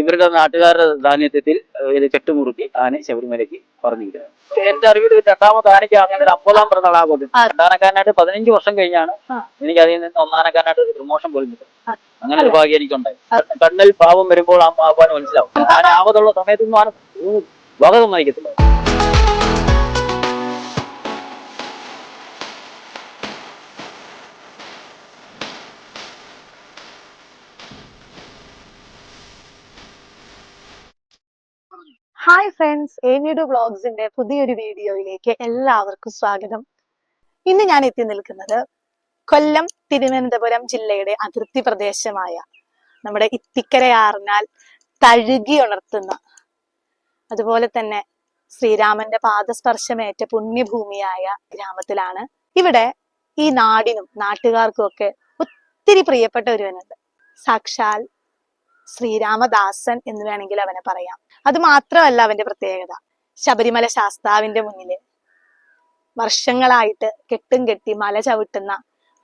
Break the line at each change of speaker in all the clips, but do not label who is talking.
ഇവരുടെ നാട്ടുകാരുടെ ധാന്യത്വത്തിൽ ഇത് കെട്ടുമുറുക്കി ആന ശബരിമലയ്ക്ക് പറഞ്ഞിരിക്കുന്നത് എന്റെ അറിവിൽ രണ്ടാമത് ആനയ്ക്ക് അങ്ങനെ ഒരു അമ്പതാം പിറന്നാൾ ആഘോഷം രണ്ടാനക്കാരനായിട്ട് പതിനഞ്ച് വർഷം കഴിഞ്ഞാണ് എനിക്ക് അതിൽ നിന്ന് ഒന്നാനക്കാരനായിട്ട് ഒരു പ്രമോഷൻ പോയിരുന്നത് അങ്ങനെ ഒരു ഭാഗ്യം എനിക്കുണ്ടായി കണ്ണിൽ പാവം വരുമ്പോൾ ആ പാവാൻ മനസ്സിലാവും ആന ആവതുള്ള സമയത്തൊന്നും ആന ലോകത്തൊന്നും നയിക്കത്തില്ല ഹായ് ഫ്രണ്ട്സ് ഏനിയുടെ വ്ളോഗ്സിന്റെ പുതിയൊരു വീഡിയോയിലേക്ക് എല്ലാവർക്കും സ്വാഗതം ഇന്ന് ഞാൻ എത്തി നിൽക്കുന്നത് കൊല്ലം തിരുവനന്തപുരം ജില്ലയുടെ അതിർത്തി പ്രദേശമായ നമ്മുടെ ഇത്തിക്കരയാറിനാൽ തഴുകി ഉണർത്തുന്ന അതുപോലെ തന്നെ ശ്രീരാമന്റെ പാദസ്പർശമേറ്റ പുണ്യഭൂമിയായ ഗ്രാമത്തിലാണ് ഇവിടെ ഈ നാടിനും നാട്ടുകാർക്കും ഒക്കെ ഒത്തിരി പ്രിയപ്പെട്ട ഒരുവനുണ്ട് സാക്ഷാൽ ശ്രീരാമദാസൻ എന്ന് വേണമെങ്കിൽ അവനെ പറയാം അത് മാത്രമല്ല അവന്റെ പ്രത്യേകത ശബരിമല ശാസ്താവിന്റെ മുന്നില് വർഷങ്ങളായിട്ട് കെട്ടും കെട്ടി മല ചവിട്ടുന്ന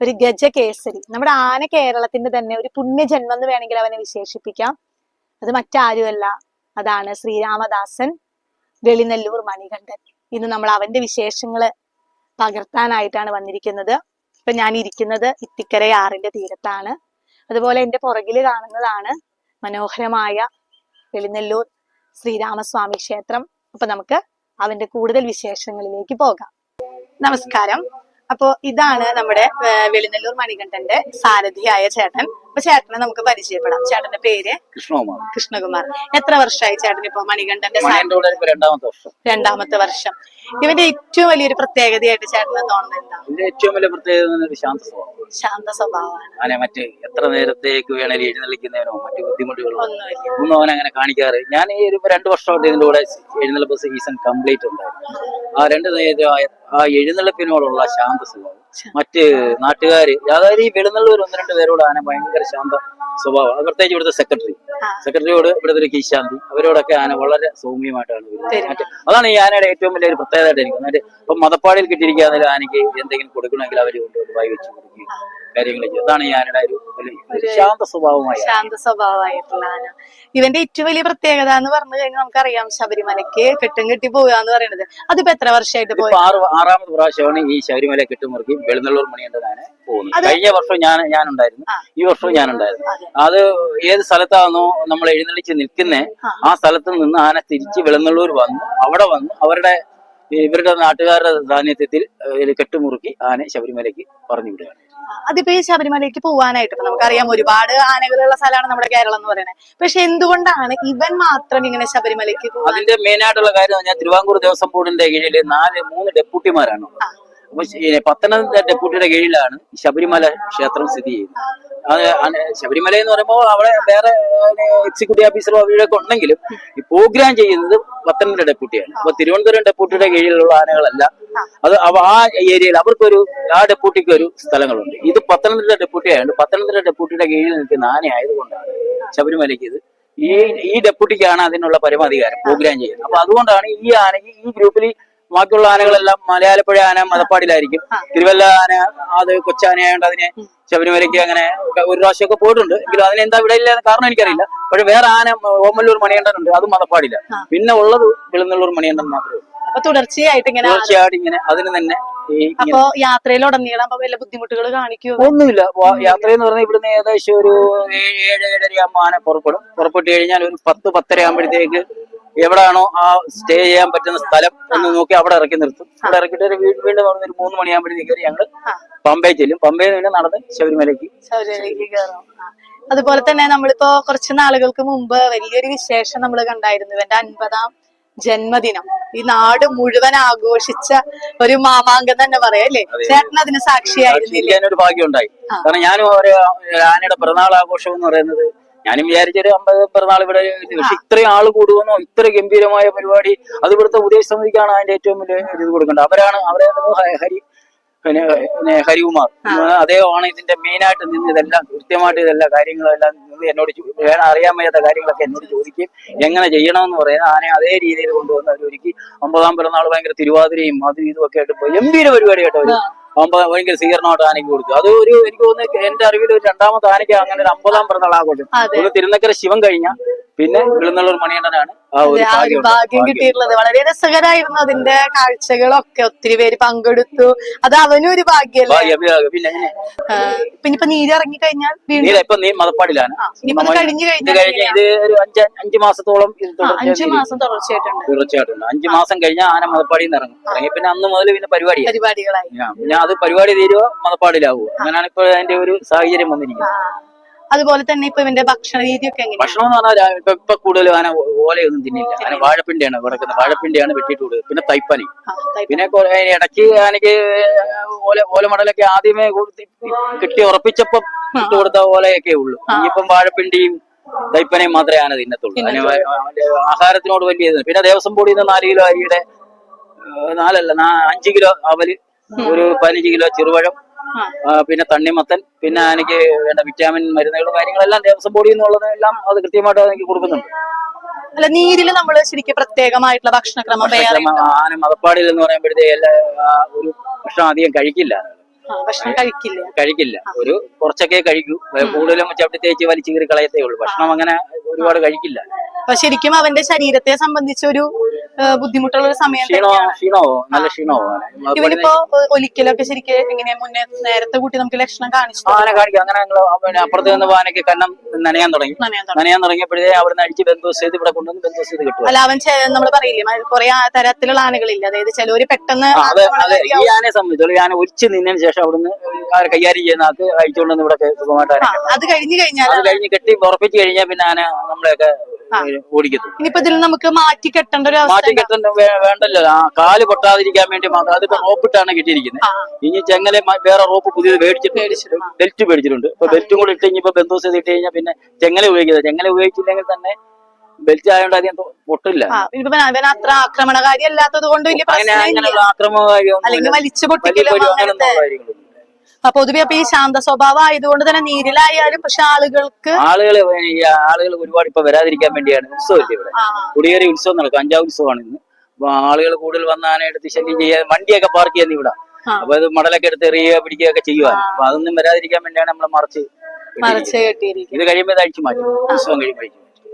ഒരു ഗജകേസരി നമ്മുടെ ആന കേരളത്തിന്റെ തന്നെ ഒരു പുണ്യജന്മം എന്ന് വേണമെങ്കിൽ അവനെ വിശേഷിപ്പിക്കാം അത് മറ്റാരുമല്ല അതാണ് ശ്രീരാമദാസൻ വെളിനെല്ലൂർ മണികണ്ഠൻ ഇന്ന് നമ്മൾ അവന്റെ വിശേഷങ്ങൾ പകർത്താനായിട്ടാണ് വന്നിരിക്കുന്നത് ഇപ്പൊ ഞാൻ ഇരിക്കുന്നത് ഇത്തിക്കരയാറിന്റെ തീരത്താണ് അതുപോലെ എന്റെ പുറകിൽ കാണുന്നതാണ് മനോഹരമായ വെളിനെല്ലൂർ ശ്രീരാമസ്വാമി ക്ഷേത്രം അപ്പൊ നമുക്ക് അവന്റെ കൂടുതൽ വിശേഷങ്ങളിലേക്ക് പോകാം നമസ്കാരം അപ്പോ ഇതാണ് നമ്മുടെ വെളിനെല്ലൂർ മണികണ്ഠന്റെ സാരഥിയായ ചേട്ടൻ അപ്പൊ ചേട്ടനെ നമുക്ക് പരിചയപ്പെടാം ചേട്ടന്റെ പേര് കൃഷ്ണകുമാർ കൃഷ്ണകുമാർ എത്ര വർഷമായി ചേട്ടൻ ഇപ്പൊ മണികണ്ഠന്റെ രണ്ടാമത്തെ വർഷം ഇവന്റെ ഏറ്റവും വലിയൊരു പ്രത്യേകതയായിട്ട് ചേട്ടനെ തോന്നുന്നത് എന്താ ഏറ്റവും വലിയ പ്രത്യേകത ശാന്ത സ്വഭാവം ശാന്ത സ്വഭാവമാണ് അവനെ മറ്റ് എത്ര നേരത്തേക്ക് വേണേലും എഴുന്നള്ളിക്കുന്നതിനോ മറ്റു ബുദ്ധിമുട്ടുകളോ ഒന്നും അവൻ അങ്ങനെ കാണിക്കാറ് ഞാൻ ഈ ഒരു രണ്ടു വർഷമായിട്ട് ഇതിന്റെ കൂടെ എഴുന്നള്ളിപ്പ് സീസൺ കംപ്ലീറ്റ് ഉണ്ടായിരുന്നു ആ രണ്ട് നേരം ആ എഴുന്നള്ളിപ്പിനോടുള്ള ശാന്ത സ്വഭാവം മറ്റ് നാട്ടുകാര് അതായത് ഈ വെളുന്നള്ളൂർ ഒന്ന് രണ്ട് പേരോട് ആന ഭയങ്കര ശാന്ത സ്വഭാവം പ്രത്യേകിച്ച് ഇവിടുത്തെ സെക്രട്ടറി സെക്രട്ടറിയോട് ഇവിടുത്തെ ഒരു കീശാന്തി അവരോടൊക്കെ ആന വളരെ സൗമ്യമായിട്ടാണ് അതാണ് ഈ ആനയുടെ ഏറ്റവും വലിയൊരു പ്രത്യേകതയായിട്ട് എനിക്ക് എന്നിട്ട് ഇപ്പൊ മതപ്പാടിയിൽ കിട്ടിയിരിക്കുകയാണെങ്കിൽ ആനയ്ക്ക് എന്തെങ്കിലും കൊടുക്കണമെങ്കിൽ അവര് കൊണ്ടുപോയി വായി വെച്ച് കൊടുക്കുകയും കാര്യങ്ങൾ ചെയ്യും അതാണ് ഈ ഒരു ശാന്ത സ്വഭാവമായി ശാന്ത സ്വഭാവമായിട്ടുള്ള ഇവന്റെ ഏറ്റവും വലിയ പ്രത്യേകത എന്ന് പറഞ്ഞു കഴിഞ്ഞാൽ നമുക്കറിയാം ശബരിമലക്ക് കെട്ടും കെട്ടി പോവുക എന്ന് പറയുന്നത് അതിപ്പോ എത്ര വർഷമായിട്ട് പോയി ആറ് ആറാമത് പ്രാവശ്യമാണ് ഈ ശബരിമല കെട്ടും മുറുക്കി വെളുന്നള്ളൂർ മണിയുടെ പോകുന്നത് കഴിഞ്ഞ വർഷം ഞാൻ ഞാൻ ഉണ്ടായിരുന്നു ഈ വർഷവും ഞാൻ ഉണ്ടായിരുന്നു അത് ഏത് സ്ഥലത്താണോ നമ്മൾ എഴുന്നള്ളിച്ച് നിൽക്കുന്നേ ആ സ്ഥലത്ത് നിന്ന് ആന തിരിച്ച് വെളുന്നള്ളൂർ വന്ന് അവിടെ വന്ന് അവരുടെ ഇവരുടെ നാട്ടുകാരുടെ സാന്നിധ്യത്തിൽ കെട്ടുമുറുക്കി ആനെ ശബരിമലയ്ക്ക് പറഞ്ഞു വിടുകയാണ് അതിപ്പോ ഈ ശബരിമലയ്ക്ക് പോകാനായിട്ട് നമുക്കറിയാം ഒരുപാട് ആനകളുള്ള സ്ഥലമാണ് നമ്മുടെ കേരളം എന്ന് പറയുന്നത് പക്ഷെ എന്തുകൊണ്ടാണ് ഇവൻ മാത്രം ഇങ്ങനെ ശബരിമലയ്ക്ക് അതിന്റെ മെയിൻ ആയിട്ടുള്ള കാര്യം തിരുവാങ്കൂർ ദേവസ്വം ബോർഡിന്റെ കീഴിൽ നാല് മൂന്ന് ഡെപ്യൂട്ടിമാരാണ് പത്തനംതിട്ട ഡെപ്യൂട്ടിയുടെ കീഴിലാണ് ശബരിമല ക്ഷേത്രം സ്ഥിതി ചെയ്യുന്നത് അത് ശബരിമല എന്ന് പറയുമ്പോൾ അവിടെ വേറെ എക്സിക്യൂട്ടീവ് ഓഫീസറോ അവരൊക്കെ ഉണ്ടെങ്കിലും ഈ പ്രോഗ്രാം ചെയ്യുന്നത് പത്തനംതിട്ട ഡെപ്യൂട്ടിയാണ് അപ്പൊ തിരുവനന്തപുരം ഡെപ്യൂട്ടിയുടെ കീഴിലുള്ള ആനകളല്ല അത് ആ ഏരിയയിൽ അവർക്കൊരു ആ ഡെപ്യൂട്ടിക്ക് ഒരു സ്ഥലങ്ങളുണ്ട് ഇത് പത്തനംതിട്ട ഡെപ്യൂട്ടി ആയതുകൊണ്ട് പത്തനംതിട്ട ഡെപ്യൂട്ടിയുടെ കീഴിൽ നിൽക്കുന്ന ആന ആയതുകൊണ്ടാണ് ശബരിമലയ്ക്ക് ഇത് ഈ ഈ ഡെപ്യൂട്ടിക്കാണ് അതിനുള്ള പരമാധികാരം പ്രോഗ്രാം ചെയ്യുന്നത് അപ്പൊ അതുകൊണ്ടാണ് ഈ ആനയ്ക്ക് ഈ ഗ്രൂപ്പിൽ ബാക്കിയുള്ള ആനകളെല്ലാം മലയാളപ്പുഴ ആന മലപ്പാടിലായിരിക്കും തിരുവല്ല ആന അത് കൊച്ചാനയായോണ്ട് അതിനെ ശബരിമലയ്ക്ക് അങ്ങനെ ഒരു പ്രാവശ്യമൊക്കെ പോയിട്ടുണ്ട് എങ്കിലും അതിനെന്താ ഇവിടെ ഇല്ല കാരണം എനിക്കറിയില്ല പക്ഷെ വേറെ ആന ഓമല്ലൂർ മണിയണ്ടനുണ്ട് അത് മലപ്പാടില്ല പിന്നെ ഉള്ളത് വെളുന്നല്ലൂർ മണിയണ്ടൻ മാത്രമേ തുടർച്ചയായിട്ട് ഇങ്ങനെ തീർച്ചയായിട്ടും ഇങ്ങനെ അതിന് തന്നെ അപ്പോ യാത്രയിലുടനീളം വല്ല ബുദ്ധിമുട്ടുകൾ കാണിക്കും ഒന്നുമില്ല യാത്ര എന്ന് പറഞ്ഞാൽ ഇവിടുന്ന് ഏകദേശം ഒരു ഏഴ് ഏഴര ആകുമ്പോൾ ആന പുറപ്പെടും പുറപ്പെട്ട് കഴിഞ്ഞാൽ ഒരു പത്ത് പത്തര ആകുമ്പോഴത്തേക്ക് എവിടാണോ ആ സ്റ്റേ ചെയ്യാൻ പറ്റുന്ന സ്ഥലം എന്ന് നോക്കി അവിടെ ഇറക്കി നിർത്തും അവിടെ ഇറക്കിയിട്ട് ഒരു വീട് വീണ്ടും അവിടെ ഒരു മൂന്ന് മണിയാകുമ്പോഴത്തേക്ക് കയറി ഞങ്ങൾ പമ്പയിൽ ചെല്ലും പമ്പയിൽ നിന്ന് നടന്ന് ശബരിമലയ്ക്ക് അതുപോലെ തന്നെ നമ്മളിപ്പോ കുറച്ച് നാളുകൾക്ക് മുമ്പ് വലിയൊരു വിശേഷം നമ്മൾ കണ്ടായിരുന്നു എന്റെ അൻപതാം ജന്മദിനം ഈ നാട് മുഴുവൻ ആഘോഷിച്ച ഒരു മാമാങ്കം തന്നെ പറയാം അല്ലേ ചേട്ടൻ അതിന് സാക്ഷിയായിരുന്നില്ലേ ഭാഗ്യം ഉണ്ടായി കാരണം ഞാനും ആനയുടെ പിറന്നാൾ ആഘോഷം എന്ന് പറയുന്നത് ഞാനും വിചാരിച്ചൊരു അമ്പത് പിറന്നാൾ ഇവിടെ പക്ഷെ ഇത്രയും ആൾ കൂടുവെന്നോ ഇത്ര ഗംഭീരമായ പരിപാടി അത് ഇവിടുത്തെ ഉദയ സമിതിക്കാണ് അതിന്റെ ഏറ്റവും വലിയ ഇത് കൊടുക്കേണ്ടത് അവരാണ് അവരെ ഹരി പിന്നെ ഹരികുമാർ അദ്ദേഹമാണ് ഇതിന്റെ മെയിനായിട്ട് നിന്ന് ഇതെല്ലാം കൃത്യമായിട്ട് ഇതെല്ലാം കാര്യങ്ങളെല്ലാം എന്നോട് അറിയാൻ വയ്യാത്ത കാര്യങ്ങളൊക്കെ എന്നോട് ചോദിക്കും എങ്ങനെ ചെയ്യണമെന്ന് പറയുന്നത് ആനെ അതേ രീതിയിൽ കൊണ്ടുവന്ന് അവരൊരുക്കി ഒമ്പതാം പിറന്നാൾ ഭയങ്കര തിരുവാതിരയും അതും ഇതും ഒക്കെ ആയിട്ട് ഗംഭീര പരിപാടിയായിട്ട് അവർ ഭയങ്കര സ്വീകരണമായിട്ട് ആനയ്ക്ക് കൊടുത്തു അത് ഒരു എനിക്ക് തോന്നുന്നു എന്റെ അറിവിൽ രണ്ടാമത്തെ ആനയ്ക്ക് അങ്ങനെ ഒരു അമ്പതാം പിറന്നാൾ ആഘോഷം തിരുനക്കര ശിവൻ കഴിഞ്ഞ പിന്നെ ഇളനള്ളൂർ മണികണ്ഠനാണ് ഒരു ഭാഗ്യം കിട്ടിയിട്ടുള്ളത് വളരെ രസകരമായിരുന്നു അതിന്റെ കാഴ്ചകളൊക്കെ ഒത്തിരി പേര് പങ്കെടുത്തു അത് അവനും ഒരു ഭാഗ്യല്ലേ ഭാഗ്യം പിന്നെ പിന്നെ ഇറങ്ങി കഴിഞ്ഞാൽ വീണ്ടും നീ ഒരു അഞ്ച് അഞ്ച് മാസത്തോളം ഇത് അഞ്ചു മാസം കഴിഞ്ഞ അഞ്ച് മാസം ആന മതപ്പാടിയിൽ നിന്ന് ഇറങ്ങും പിന്നെ അന്ന് മുതൽ പിന്നെ പരിപാടി പരിപാടികളായി പിന്നെ അത് പരിപാടി തീരുവോ മതപ്പാടിലാവുക അങ്ങനെയാണ് ഇപ്പൊ അതിന്റെ ഒരു സാഹചര്യം വന്നിരിക്കുന്നത് ആ. അതുപോലെ തന്നെ ഇപ്പൊ ഇവന്റെ ഭക്ഷണ രീതിയൊക്കെ ഭക്ഷണം എന്ന് പറഞ്ഞാൽ ഇപ്പൊ ഇപ്പൊ കൂടുതലും ആന ഓലയൊന്നും തിന്നില്ല ആന വാഴപ്പിണ്ടിയാണ് കിടക്കുന്നത് വാഴപ്പിണ്ടിയാണ് വെട്ടിട്ട് കൊടുക്കുക പിന്നെ തൈപ്പനി പിന്നെ ഇടയ്ക്ക് ആനക്ക് ഓല ഓലമടലൊക്കെ ആദ്യമേ കൊടുത്ത് കിട്ടി ഉറപ്പിച്ചപ്പോ ഇട്ട് കൊടുത്ത ഓലയൊക്കെ ഉള്ളൂ ഇനിയിപ്പം വാഴപ്പിണ്ടിയും തൈപ്പനയും മാത്രമേ ആന തിന്നത്തുള്ളൂ ആഹാരത്തിനോട് വലിയ പിന്നെ ദേവസ്വം ബോർഡിൽ നിന്ന് നാല് കിലോ അരിയുടെ നാലല്ല അഞ്ച് കിലോ അവല് ഒരു പതിനഞ്ച് കിലോ ചെറുപഴം പിന്നെ തണ്ണിമത്തൻ പിന്നെ എനിക്ക് വേണ്ട വിറ്റാമിൻ മരുന്നുകളും കാര്യങ്ങളെല്ലാം ദേവസ്വം ബോഡി നിന്നുള്ളത് എല്ലാം അത് കൃത്യമായിട്ട് എനിക്ക് കൊടുക്കുന്നുണ്ട് അല്ല നീരിൽ നമ്മൾ ശരിക്കും പ്രത്യേകമായിട്ടുള്ള ഭക്ഷണക്രമം ആന മതപ്പാടിൽ എന്ന് പറയുമ്പോഴത്തേ എല്ലാ ഒരു ഭക്ഷണം അധികം കഴിക്കില്ല ഭക്ഷണം കഴിക്കില്ല കഴിക്കില്ല ഒരു കുറച്ചൊക്കെ കഴിക്കൂ കൂടുതലും ചവിട്ടി തേച്ച് വലിച്ചു കീറി കളയത്തേ ഉള്ളൂ ഭക്ഷണം അങ്ങനെ ഒരുപാട് കഴിക്കില്ല അപ്പൊ ശരിക്കും അവന്റെ ശരീരത്തെ സംബന്ധിച്ച് ഒരു ബുദ്ധിമുട്ടുള്ള ഒരു സമയം ഇവനിപ്പോ ഒലിക്കലൊക്കെ ശരിക്കും എങ്ങനെയാ മുന്നേ നേരത്തെ കൂട്ടി നമുക്ക് ലക്ഷണം കാണിച്ചു അങ്ങനെ കാണിക്കും അങ്ങനെ ഞങ്ങൾ അപ്പുറത്ത് നിന്ന് വാനൊക്കെ കണ്ണം നനയാൻ തുടങ്ങി നനയാൻ തുടങ്ങിയപ്പോഴേ അവിടെ നിന്ന് അടിച്ച് ബന്ധുസ് ചെയ്ത് ഇവിടെ കൊണ്ടുവന്ന് ബന്ധുസ് ചെയ്ത് കിട്ടും അല്ല അവൻ നമ്മൾ പറയില്ലേ കുറെ തരത്തിലുള്ള ആനകളില്ല അതായത് ചിലവര് പെട്ടെന്ന് ഈ ആനയെ സംബന്ധിച്ചോളൂ ഈ ആന നിന്നതിന് ശേഷം അവിടുന്ന് കൈകാര്യം ചെയ്യുന്ന ആൾക്ക് അയച്ചുകൊണ്ടുവന്ന് ഇവിടെ സുഖമായിട്ട് അത് കഴിഞ്ഞ് കഴിഞ്ഞാൽ അത് കഴിഞ്ഞ് കെട്ടി ഉറപ്പിച്ച് കഴിഞ്ഞാൽ പിന്നെ ആന നമ്മളെയൊക്കെ ഓടിക്കത്തുള്ളൂ ഇനിയിപ്പോ ഇതിൽ നമുക്ക് മാറ്റി കെട്ടേണ്ട ഒരു മാറ്റി കെട്ടേണ്ട വേണ്ടല്ലോ ആ കാല് പൊട്ടാതിരിക്കാൻ വേണ്ടി മാത്രം അതിപ്പോ റോപ്പിട്ടാണ് കെട്ടിയിരിക്കുന്നത് ഇനി ചെങ്ങലെ വേറെ റോപ്പ് പുതിയത് മേടിച്ചിട്ട് ബെൽറ്റ് മേടിച്ചിട്ടുണ്ട് ഇപ്പൊ ബെൽറ്റും കൂടെ ഇട്ട് ഇനിയിപ്പോ ബന്ധുസ് ഇട്ട് കഴിഞ്ഞാൽ പിന്നെ ചെങ്ങല ഉപയോഗിക്കുന്നത് ചെങ്ങല ഉപയോഗിച്ചില്ലെങ്കിൽ തന്നെ ബെൽറ്റ് ആയതുകൊണ്ട് അധികം പൊട്ടില്ല അത്ര ആക്രമണകാരി അല്ലാത്തത് കൊണ്ട് അങ്ങനെയുള്ള ആക്രമണകാരി വലിച്ചു പൊട്ടിക്കലോ അങ്ങനെയുള്ള കാര്യങ്ങളും പൊതുവെ അപ്പൊ ഈ ശാന്ത സ്വഭാവം ആയതുകൊണ്ട് തന്നെ നീരിലായാലും പക്ഷെ ആളുകൾക്ക് ആളുകൾ ആളുകൾ ഒരുപാട് ഇപ്പൊ വരാതിരിക്കാൻ വേണ്ടിയാണ് ഉത്സവമില്ല ഇവിടെ കുടിയേറി ഉത്സവം നടക്കും അഞ്ചാം ഉത്സവമാണ് ഇന്ന് ആളുകൾ കൂടുതൽ വന്നാനായിട്ട് ശല്യം ചെയ്യാൻ വണ്ടിയൊക്കെ പാർക്ക് ചെയ്യുന്ന ഇവിടെ അപ്പൊ ഇത് മടലൊക്കെ എടുത്ത് എറിയുക ഒക്കെ ചെയ്യുക അപ്പൊ അതൊന്നും വരാതിരിക്കാൻ വേണ്ടിയാണ് നമ്മൾ മറിച്ച് മറച്ച് കെട്ടിയിരിക്കുന്നത് ഇത് കഴിയുമ്പോൾ ഇത് അഴിച്ചു മാറ്റും ഉത്സവം കഴിയുമ്പോൾ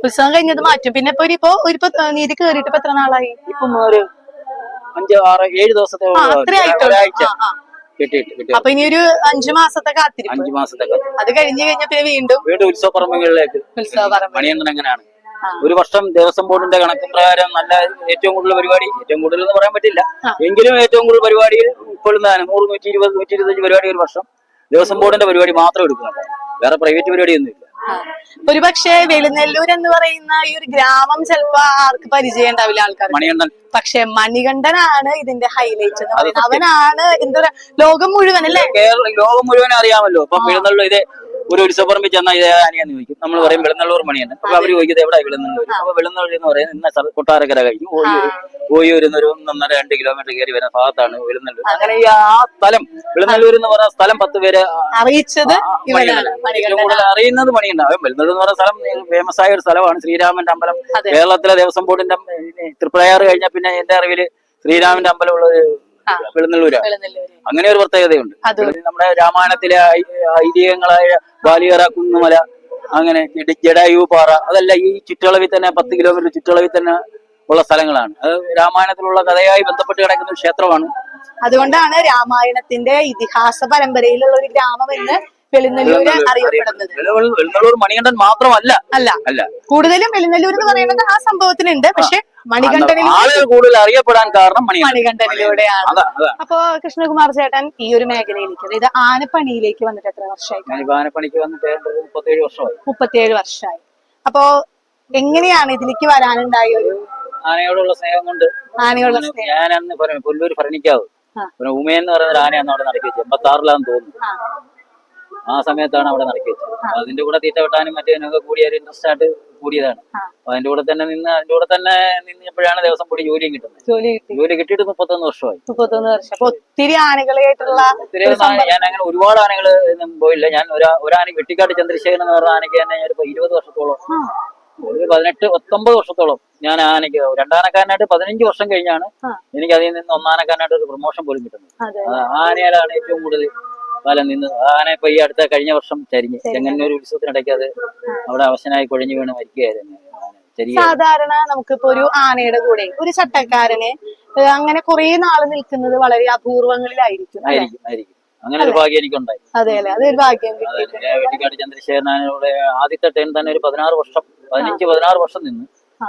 ഉത്സവം കഴിഞ്ഞത് മാറ്റും പിന്നെ ഇപ്പൊ നീതി കേറിയിട്ട് എത്ര നാളായി ഇപ്പൊ അഞ്ചോ ആറോ ഏഴ് ദിവസത്തെ ഒരാഴ്ച അപ്പൊ ഇനി ഒരു അഞ്ചു മാസത്തെ കാത്തിരിക്കും അഞ്ചു മാസത്തെ അത് കഴിഞ്ഞു കഴിഞ്ഞാൽ പിന്നെ വീണ്ടും വീണ്ടും ഉത്സവപ്പറമ്പുകളിലേക്ക് പറമ്പുകളിലേക്ക് എങ്ങനെയാണ് ഒരു വർഷം ദേവസ്വം ബോർഡിന്റെ കണക്ക് പ്രകാരം നല്ല ഏറ്റവും കൂടുതൽ പരിപാടി ഏറ്റവും കൂടുതൽ എന്ന് പറയാൻ പറ്റില്ല എങ്കിലും ഏറ്റവും കൂടുതൽ പരിപാടിയിൽ ഉൾപ്പെടുന്നതാണ് നൂറ് നൂറ്റി ഇരുപത് നൂറ്റി ഇരുപത്തഞ്ച് പരിപാടി ഒരു വർഷം ദേവസ്വം ബോർഡിന്റെ പരിപാടി മാത്രം എടുക്കുന്നുണ്ട് വേറെ പ്രൈവറ്റ് പരിപാടി ഇല്ല ഒരു പക്ഷേ എന്ന് പറയുന്ന ഈ ഒരു ഗ്രാമം ചിലപ്പോ ആർക്ക് പരിചയം ഉണ്ടാവില്ല ആൾക്കാർ മണികണ്ഠൻ പക്ഷെ മണികണ്ഠനാണ് ഇതിന്റെ ഹൈലൈറ്റ് അവനാണ് എന്താ പറയാ ലോകം മുഴുവൻ അല്ലേ ലോകം മുഴുവൻ അറിയാമല്ലോ ഇപ്പൊ വെളുനെല്ലൂർ ഇത് ഒരു ഉത്സവപ്പറമ്പിൽ ചെന്നാൽ ഇത് ആനയാന്ന് ചോദിക്കും നമ്മൾ പറയും വെളുന്നള്ളൂർ മണിയാണ് അപ്പൊ അവർ ചോദിക്കുന്നത് എവിടെ വെളുന്നള്ളൂർ അപ്പൊ വെളുന്നള്ളൂർ എന്ന് പറയുന്നത് ഇന്ന കൊട്ടാരക്കര കഴിഞ്ഞു ഓയൂർ ഓയൂരിൽ ഒരു ഒന്നര രണ്ട് കിലോമീറ്റർ കയറി വരുന്ന ഭാഗത്താണ് വെളുന്നല്ലൂർ അങ്ങനെ ഈ ആ സ്ഥലം വെളുന്നല്ലൂർ എന്ന് പറഞ്ഞ സ്ഥലം പത്ത് പേര് അറിയിച്ചത് കൂടുതൽ അറിയുന്നത് മണിയുണ്ട് അവൻ എന്ന് പറഞ്ഞ സ്ഥലം ഫേമസ് ആയ ഒരു സ്ഥലമാണ് ശ്രീരാമന്റെ അമ്പലം കേരളത്തിലെ ദേവസ്വം ബോർഡിന്റെ തൃപ്രയാറ് കഴിഞ്ഞ പിന്നെ എന്റെ അറിവില് ശ്രീരാമന്റെ അമ്പലം ഉള്ളത് വെളുന്നല്ലൂര അങ്ങനെ ഒരു പ്രത്യേകതയുണ്ട് നമ്മുടെ രാമായണത്തിലെ ഐതിഹ്യങ്ങളായ ബാലിയറ കുന്നുമല അങ്ങനെ ജഡായു പാറ അതെല്ലാം ഈ ചുറ്റളവിൽ തന്നെ പത്ത് കിലോമീറ്റർ ചുറ്റളവിൽ തന്നെ ഉള്ള സ്ഥലങ്ങളാണ് അത് രാമായണത്തിലുള്ള കഥയായി ബന്ധപ്പെട്ട് കിടക്കുന്ന ഒരു ക്ഷേത്രമാണ് അതുകൊണ്ടാണ് രാമായണത്തിന്റെ ഇതിഹാസ പരമ്പരയിലുള്ള ഒരു ഗ്രാമം എന്ന് വെളുന്നല്ലൂര് അറിയപ്പെടുന്നത് മണികണ്ഠൻ മാത്രമല്ല അല്ല അല്ല കൂടുതലും വെളുന്നല്ലൂർ എന്ന് പറയുന്നത് ആ സംഭവത്തിനുണ്ട് പക്ഷെ ആളുകൾ കൂടുതൽ അറിയപ്പെടാൻ കാരണം മണികണ്ഠനിലൂടെയാണ് അപ്പോ കൃഷ്ണകുമാർ ചേട്ടൻ ഈ ഒരു മേഖലയിലേക്ക് ഇത് ആനപ്പണിയിലേക്ക് വന്നിട്ട് എത്ര വർഷമായി ആനപ്പണിക്ക് വന്നിട്ട് മുപ്പത്തിയേഴ് വർഷമായി മുപ്പത്തിയേഴ് എങ്ങനെയാണ് ഇതിലേക്ക് വരാനുണ്ടായ ഒരു ആനയോടുള്ള സ്നേഹം കൊണ്ട് ആനയോടുള്ള സ്നേഹം ഞാൻ ഭരണിക്കാവ് പിന്നെ ഉമേൻ എന്ന് പറയുന്ന ആനയാണ് അവിടെ നടക്കി വെച്ചത് എൺപത്തി തോന്നുന്നു ആ സമയത്താണ് അവിടെ നടക്കി വെച്ചത് അതിന്റെ കൂടെ തീറ്റ വെട്ടാനും മറ്റേനൊക്കെ കൂടിയ ഒരു ഇൻട്രസ്റ്റ് ആയിട്ട് കൂടിയതാണ് അതിന്റെ കൂടെ തന്നെ നിന്ന് അതിന്റെ കൂടെ തന്നെ നിന്നപ്പോഴാണ് ദിവസം കൂടി ജോലിയും കിട്ടുന്നത് ജോലി കിട്ടി ജോലി കിട്ടിയിട്ട് മുപ്പത്തൊന്ന് വർഷമായി മുപ്പത്തൊന്ന് വർഷം അപ്പൊ ഒത്തിരി ആനകളായിട്ടുള്ള ഞാൻ അങ്ങനെ ഒരുപാട് ആനകൾ പോയില്ല ഞാൻ ഒരാന വെട്ടിക്കാട്ട് ചന്ദ്രശേഖരൻ എന്ന് പറഞ്ഞ ആനയ്ക്ക് തന്നെ ഞാൻ ഇരുപത് വർഷത്തോളം ഒരു പതിനെട്ട് പത്തൊമ്പത് വർഷത്തോളം ഞാൻ ആനയ്ക്ക് രണ്ടാനക്കാരനായിട്ട് പതിനഞ്ച് വർഷം കഴിഞ്ഞാണ് എനിക്ക് അതിൽ നിന്ന് ഒന്നാനക്കാരനായിട്ട് ഒരു പ്രൊമോഷൻ പോലും കിട്ടുന്നത് ആനയിലാണ് ഏറ്റവും കൂടുതൽ കാലം നിന്ന് ആന ഇപ്പൊ ഈ അടുത്ത കഴിഞ്ഞ വർഷം ചരിഞ്ഞ് ചെങ്ങന്നൂർ ഉത്സവത്തിനിടയ്ക്ക് അത് അവിടെ അവശനായി കൊഴിഞ്ഞു വീണ് മരിക്കുകയായിരുന്നു സാധാരണ നമുക്കിപ്പോ ഒരു ആനയുടെ കൂടെ ഒരു ചട്ടക്കാരന് അങ്ങനെ കുറെ നാള് നിൽക്കുന്നത് വളരെ അപൂർവങ്ങളിലായിരിക്കും അങ്ങനെ ഒരു ഭാഗ്യം എനിക്കുണ്ടായി അതെ അല്ലെ അതൊരു ഭാഗ്യം വെട്ടിക്കാട് ചന്ദ്രശേഖരനാനയുടെ ആദ്യത്തെ ട്രെയിൻ തന്നെ ഒരു പതിനാറ് വർഷം പതിനഞ്ച് പതിനാറ് വർഷം നിന്ന്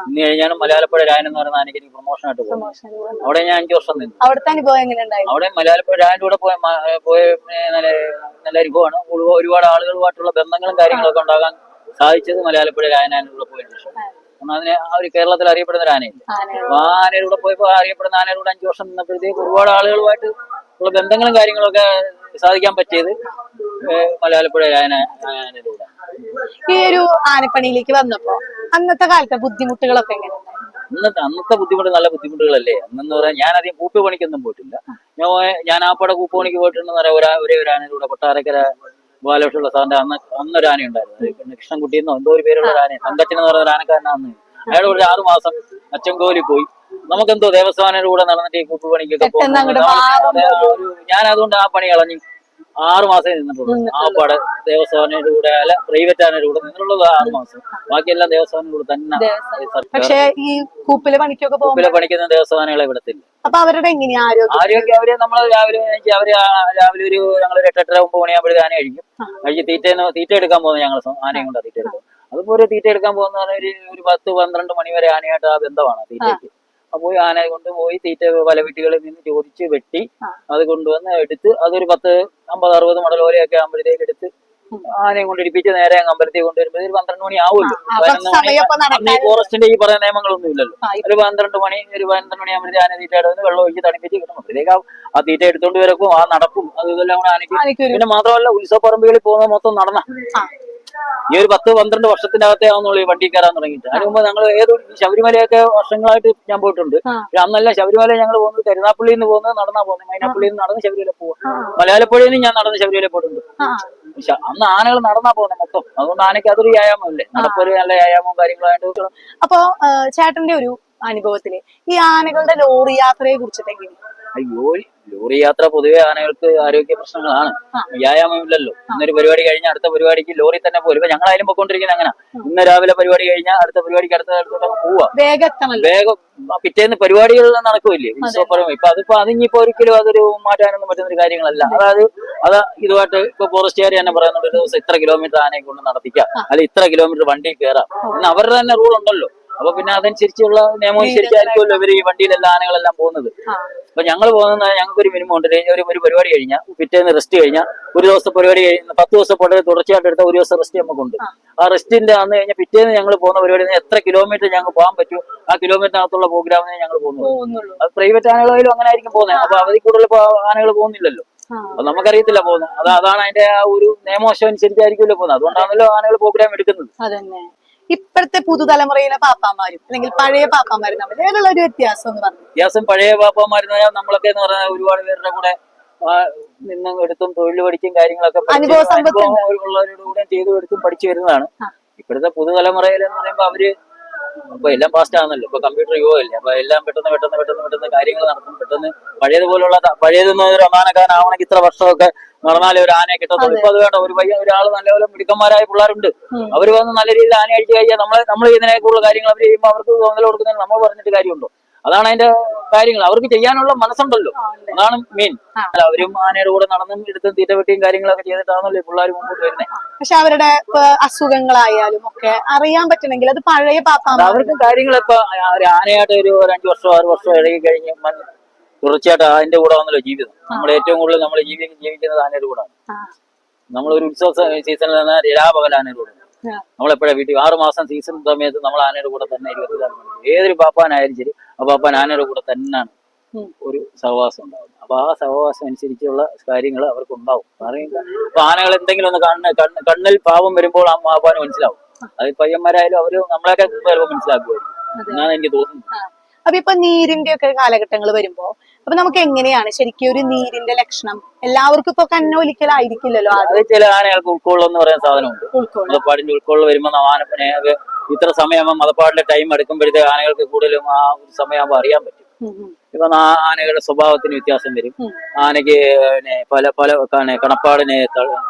ഇന്ന് കഴിഞ്ഞാണ് മലയാളപ്പുഴ രായൻ എന്ന് പറയുന്ന ആനയ്ക്ക് പ്രൊമോഷൻ ആയിട്ട് പോകും അവിടെ ഞാൻ അഞ്ചു വർഷം നിന്നു അവിടുത്തെ അനുഭവം എങ്ങനെയുണ്ടായി അവിടെ മലയാളപ്പുഴ രായന്റെ കൂടെ പോയ പോയ നല്ല നല്ല അനുഭവമാണ് ഒരുപാട് ആളുകളുമായിട്ടുള്ള ബന്ധങ്ങളും കാര്യങ്ങളൊക്കെ ഉണ്ടാകാൻ സാധിച്ചത് മലയാളപ്പുഴ രായനായൻ്റെ കൂടെ അതിന് അതിനെ ഒരു കേരളത്തിൽ അറിയപ്പെടുന്ന ഒരു ആനയില്ല ആ ആനയിലൂടെ പോയപ്പോ അറിയപ്പെടുന്ന ആനയിലൂടെ അഞ്ചു വർഷം നിന്നപ്പോഴത്തേക്ക് ഒരുപാട് ആളുകളുമായിട്ട് ഉള്ള ബന്ധങ്ങളും കാര്യങ്ങളൊക്കെ സാധിക്കാൻ പറ്റിയത് മലയാളപ്പുഴ ആനയിലൂടെ ഈ ഒരു ആനപ്പണിയിലേക്ക് വന്നപ്പോ അന്നത്തെ കാലത്തെ ബുദ്ധിമുട്ടുകളൊക്കെ എങ്ങനെ അന്നത്തെ അന്നത്തെ ബുദ്ധിമുട്ട് നല്ല ബുദ്ധിമുട്ടുകളല്ലേ അന്നെന്ന് പറയാൻ ഞാൻ അധികം കൂപ്പ് പണിക്കൊന്നും പോയിട്ടില്ല ഞാൻ ഞാൻ ആപ്പാടെ കൂപ്പ് പണിക്ക് പോയിട്ടുണ്ടെന്ന് പറയാം ഒരേ ഒരു ആനയിലൂടെ കൊട്ടാരക്കര ബാലോഷുള്ള സാറിന്റെ അന്ന് അന്നൊരു ആന ഉണ്ടായിരുന്നു കൃഷ്ണൻകുട്ടി എന്നോ എന്തോ ഒരു പേരുള്ള ഒരു ആന തങ്കച്ചൻ എന്ന് പറയുന്ന ഒരു ആനക്കാരനാന്ന് അയാൾ ഒരു ആറു മാസം കോലി പോയി നമുക്കെന്തോ ദേവസ്ഥാനയുടെ കൂടെ നടന്നിട്ട് ഈ കൂപ്പ് പണിക്കൊക്കെ ഞാൻ അതുകൊണ്ട് ആ പണി കളഞ്ഞു ആറ് മാസം നിന്നിട്ടുള്ളൂ ആപ്പാട് ദേവസ്വാമിയുടെ കൂടെ അല്ല പ്രൈവറ്റ് ആനയുടെ കൂടെ നിന്നിട്ടുള്ളത് ആറ് മാസം ബാക്കിയെല്ലാം ദേവസ്വാമിന്റെ കൂടെ തന്നെ പക്ഷേ ഈ കൂപ്പിലെ പണിക്കൊക്കെ കൂപ്പിലെ പണിക്കുന്ന ദേവസ്വാമികളെ ഇവിടത്തില്ല അപ്പൊ അവരുടെ എങ്ങനെയാ ആരോഗ്യം അവര് നമ്മൾ രാവിലെ അവര് രാവിലെ ഒരു ഞങ്ങൾ ഒരു എട്ടെട്ടര ഒമ്പത് മണിയാകുമ്പോൾ ആന കഴിക്കും കഴിച്ച് തീറ്റ തീറ്റ എടുക്കാൻ പോകുന്നത് ഞങ്ങൾ ആനയും കൊണ്ടാണ് തീറ്റ എടുക്കും അതുപോലെ തീറ്റ എടുക്കാൻ പോകുന്ന ഒരു പത്ത് പന്ത്രണ്ട് മണി വരെ ആനയായിട്ട് ആ ബന്ധമാണ് തീറ്റയ്ക്ക് പോയി ആന കൊണ്ടുപോയി തീറ്റ പല വീട്ടുകളിൽ നിന്ന് ചോദിച്ച് വെട്ടി അത് കൊണ്ടുവന്ന് എടുത്ത് അതൊരു പത്ത് അമ്പത് അറുപത് മടൽ ഓലയൊക്കെ ആകുമ്പോഴത്തേക്ക് എടുത്ത് ആനയും ഇടിപ്പിച്ച് നേരെ അമ്പലത്തിൽ കൊണ്ടുവരുമ്പോൾ ഒരു പന്ത്രണ്ട് മണി ആവുമല്ലോ ഈ ഫോറസ്റ്റിന്റെ ഈ പറയുന്ന നിയമങ്ങളൊന്നും ഇല്ലല്ലോ ഒരു പന്ത്രണ്ട് മണി ഒരു പന്ത്രണ്ട് മണി ആകുമ്പോഴത്തേക്ക് ആന തീറ്റ എടുത്ത് വെള്ളം ഒഴിച്ച് തണുപ്പിച്ച് കിട്ടും അപ്പോഴത്തേക്ക് ആ തീറ്റ എടുത്തോണ്ട് വരക്കും ആ നടക്കും അത് ഇതെല്ലാം കൂടെ ആനയ്ക്ക് പിന്നെ മാത്രമല്ല ഉത്സവ പറമ്പുകളിൽ പോകുന്ന മൊത്തം നടന്ന ഈ ഒരു പത്ത് പന്ത്രണ്ട് വർഷത്തിനകത്തെ ആണെന്നുള്ള ഈ വണ്ടി കയറാൻ തുടങ്ങിയിട്ട് അതിന് മുമ്പ് ഞങ്ങൾ ഏത് ശബരിമലയൊക്കെ വർഷങ്ങളായിട്ട് ഞാൻ പോയിട്ടുണ്ട് പക്ഷെ അന്നല്ല ശബരിമല ഞങ്ങൾ പോകുന്നത് കരുനാപ്പള്ളിയിൽ നിന്ന് പോകുന്നത് നടന്നാ പോകുന്നത് മൈനാപ്പള്ളിയിൽ നിന്ന് നടന്ന് ശബരിമല പോകും മലയാളപ്പുഴയിൽ നിന്ന് ഞാൻ നടന്ന് ശബരിമല പോയിട്ടുണ്ട് അന്ന് ആനകൾ നടന്നാ പോകുന്നത് മൊത്തം അതുകൊണ്ട് ആനയ്ക്ക് അതൊരു വ്യായാമമല്ലേ നടപ്പൊരു നല്ല വ്യായാമവും കാര്യങ്ങളായിട്ട് അപ്പോ ചേട്ടന്റെ ഒരു അനുഭവത്തില് ഈ ആനകളുടെ ലോറി യാത്രയെ കുറിച്ചിട്ടെങ്കിൽ അയ്യോ ലോറി യാത്ര പൊതുവെ ആനകൾക്ക് ആരോഗ്യ പ്രശ്നങ്ങളാണ് ഇല്ലല്ലോ ഇന്നൊരു പരിപാടി കഴിഞ്ഞാൽ അടുത്ത പരിപാടിക്ക് ലോറി തന്നെ പോലും ഇപ്പൊ ഞങ്ങളായാലും പൊക്കോണ്ടിരിക്കുന്നത് അങ്ങനെ ഇന്ന് രാവിലെ പരിപാടി കഴിഞ്ഞാൽ അടുത്ത പരിപാടിക്ക് അടുത്ത അടുത്തോട്ട് പോവാ വേഗം പിറ്റേന്ന് പരിപാടികൾ നടക്കുമല്ലേ ഉത്സവപരമായി ഇപ്പൊ അതിപ്പോ അതിനിപ്പോ ഒരിക്കലും അതൊരു മാറ്റാനൊന്നും പറ്റുന്ന ഒരു കാര്യങ്ങളല്ല അതായത് അത് ഇതുമായിട്ട് ഇപ്പൊ ഫോറസ്റ്റുകാർ തന്നെ പറയുന്നുണ്ട് ഒരു ദിവസം ഇത്ര കിലോമീറ്റർ ആനയെ കൊണ്ട് നടത്തിക്കാം അല്ലെ ഇത്ര കിലോമീറ്റർ വണ്ടി കയറാം എന്ന് അവരുടെ തന്നെ റൂൾ ഉണ്ടല്ലോ അപ്പൊ പിന്നെ അതനുസരിച്ചുള്ള നിയമം അനുസരിച്ചായിരിക്കുമല്ലോ ഇവര് ഈ വണ്ടിയിലെല്ലാം ആനകളെല്ലാം പോകുന്നത് അപ്പൊ ഞങ്ങൾ പോകുന്ന ഞങ്ങൾക്ക് ഒരു മിനിമം ഉണ്ട് ഒരു ഒരു പരിപാടി കഴിഞ്ഞാൽ പിറ്റേന്ന് റെസ്റ്റ് കഴിഞ്ഞാൽ ഒരു ദിവസത്തെ പരിപാടി കഴിഞ്ഞ പത്ത് ദിവസം പൊടരെ തുടർച്ചയായിട്ട് എടുത്ത ഒരു ദിവസം റെസ്റ്റ് നമുക്കുണ്ട് ആ റെസ്റ്റിന്റെ അന്ന് കഴിഞ്ഞാൽ പിറ്റേന്ന് ഞങ്ങൾ പോകുന്ന പരിപാടി എത്ര കിലോമീറ്റർ ഞങ്ങൾ പോകാൻ പറ്റുമോ ആ കിലോമീറ്ററിനകത്തുള്ള പ്രോഗ്രാമിനെ ഞങ്ങൾ പോകുന്നുള്ളൂ അത് പ്രൈവറ്റ് ആനകളായാലും അങ്ങനെ ആയിരിക്കും പോകുന്നത് അപ്പൊ അവധി കൂടുതൽ ആനകൾ പോകുന്നില്ലല്ലോ അപ്പൊ നമുക്കറിയത്തില്ല പോകുന്നത് അത് അതാണ് അതിന്റെ ആ ഒരു നിയമവശം അനുസരിച്ചായിരിക്കുമല്ലോ പോകുന്നത് അതുകൊണ്ടാണല്ലോ ആനകൾ പ്രോഗ്രാം എടുക്കുന്നത് ഇപ്പോഴത്തെ പുതുതലമുറയിലെ പാപ്പാമാരും അല്ലെങ്കിൽ പഴയ പാപ്പാമാരും തമ്മിൽ ഏതുള്ള ഒരു വ്യത്യാസം എന്ന് പറഞ്ഞു വ്യത്യാസം പഴയ പാപ്പാമാരെന്ന് പറഞ്ഞാൽ നമ്മളൊക്കെ എന്ന് പറഞ്ഞാൽ ഒരുപാട് പേരുടെ കൂടെ നിന്നും എടുത്തും തൊഴിൽ പഠിക്കും കാര്യങ്ങളൊക്കെ അനുഭവ സമ്പത്ത് ഉള്ളവരോടുകൂടെ ചെയ്തു എടുത്തും പഠിച്ചു വരുന്നതാണ് ഇപ്പോഴത്തെ പുതുതലമുറയിൽ എന്ന് പറയുമ്പോൾ അവര് അപ്പൊ എല്ലാം ഫാസ്റ്റ് ആണല്ലോ ഇപ്പൊ കമ്പ്യൂട്ടർ യുവ ഇല്ലേ അപ്പൊ എല്ലാം പെട്ടെന്ന് പെട്ടെന്ന് പെട്ടെന്ന് പെട്ടെന്ന് കാര്യങ്ങൾ നടക്കും പെട്ടെന്ന് പഴയതുപോലുള്ള പഴയതെന്ന് ഒരു ഒമാനക്കാരനാവണമെങ്കിൽ ഇത്ര വർഷമൊക്കെ നടന്നാലേ ഒരു ആനയെ കിട്ടത്തുള്ളൂ ഇപ്പൊ അത് വേണ്ട ഒരു പയ്യ ഒരാൾ നല്ലപോലെ മിടുക്കന്മാരായ പിള്ളേരുണ്ട് അവർ വന്ന് നല്ല രീതിയിൽ ആന അടിച്ചു കഴിഞ്ഞാൽ നമ്മൾ നമ്മൾ ഇതിനെ കൂടുതൽ കാര്യങ്ങൾ അവർ ചെയ്യുമ്പോൾ അവർക്ക് തോന്നൽ കൊടുക്കുന്നതിന് നമ്മൾ പറഞ്ഞിട്ട് കാര്യമുണ്ടോ അതാണ് അതിന്റെ കാര്യങ്ങൾ അവർക്ക് ചെയ്യാനുള്ള മനസ്സുണ്ടല്ലോ അതാണ് മെയിൻ അല്ല അവരും ആനയുടെ കൂടെ നടന്നും എടുത്തും വെട്ടിയും കാര്യങ്ങളൊക്കെ ചെയ്തിട്ടാണല്ലോ പിള്ളേർ മുമ്പോട്ട് വരുന്നത് പക്ഷെ അവരുടെ അസുഖങ്ങളായാലും ഒക്കെ അറിയാൻ പറ്റണമെങ്കിൽ അത് പഴയ പാപ്പാ അവർക്ക് കാര്യങ്ങൾ ഇപ്പൊ ആനയായിട്ട് ഒരു അഞ്ചു വർഷം ആറ് വർഷം ഇഴകി കഴിഞ്ഞ് തുടർച്ചയായിട്ട് അതിന്റെ കൂടെ വന്നല്ലോ ജീവിതം നമ്മൾ ഏറ്റവും കൂടുതൽ നമ്മൾ ജീവിക്കുന്നത് ആനയുടെ കൂടെ നമ്മൾ ഒരു ഉത്സവ സീസണിൽ നിന്ന് പകൽ ആനയുടെ കൂടെ നമ്മളെപ്പോഴാണ് വീട്ടിൽ ആറു മാസം സീസൺ സമയത്ത് നമ്മൾ ആനയുടെ കൂടെ തന്നെ ഏതൊരു പാപ്പാനായാലും ശരി അപ്പൊ അപ്പൊ ഞാനൊരു കൂടെ തന്നെയാണ് ഒരു സഹവാസം ഉണ്ടാവുന്നത് അപ്പൊ ആ സഹവാസം അനുസരിച്ചുള്ള കാര്യങ്ങൾ അവർക്ക് ഉണ്ടാവും അപ്പൊ ആനകൾ എന്തെങ്കിലും ഒന്ന് കണ്ണ് കണ്ണ് കണ്ണിൽ പാവം വരുമ്പോൾ ആ മാപ്പാന് മനസ്സിലാവും അത് പയ്യന്മാരായാലും അവര് നമ്മളൊക്കെ ചിലപ്പോൾ മനസ്സിലാക്കുമായിരിക്കും എന്നാണ് എനിക്ക് തോന്നുന്നത് അപ്പൊ ഇപ്പൊ നീരിന്റെ ഒക്കെ കാലഘട്ടങ്ങൾ വരുമ്പോ അപ്പൊ നമുക്ക് എങ്ങനെയാണ് ശരിക്കും ഒരു നീരിന്റെ ലക്ഷണം എല്ലാവർക്കും ഇപ്പൊ കന്നോലിക്കലായിരിക്കില്ലല്ലോ അത് ചില ആനകൾക്ക് ഉൾക്കൊള്ളെന്ന് പറയുന്ന സാധനമുണ്ട് ഉൾക്കൊള്ള പടിഞ്ഞ് ഉൾക്കൊള്ള വരുമ്പോ ആനപ്പനെ ഇത്ര സമയമാകുമ്പോൾ മതപ്പാടിലെ ടൈം എടുക്കുമ്പോഴത്തേക്ക് ആനകൾക്ക് കൂടുതലും ആ ഒരു സമയമാകുമ്പോൾ അറിയാൻ പറ്റും ഇപ്പൊ ആനകളുടെ സ്വഭാവത്തിന് വ്യത്യാസം വരും ആനയ്ക്ക് പല പല കണപ്പാടിന്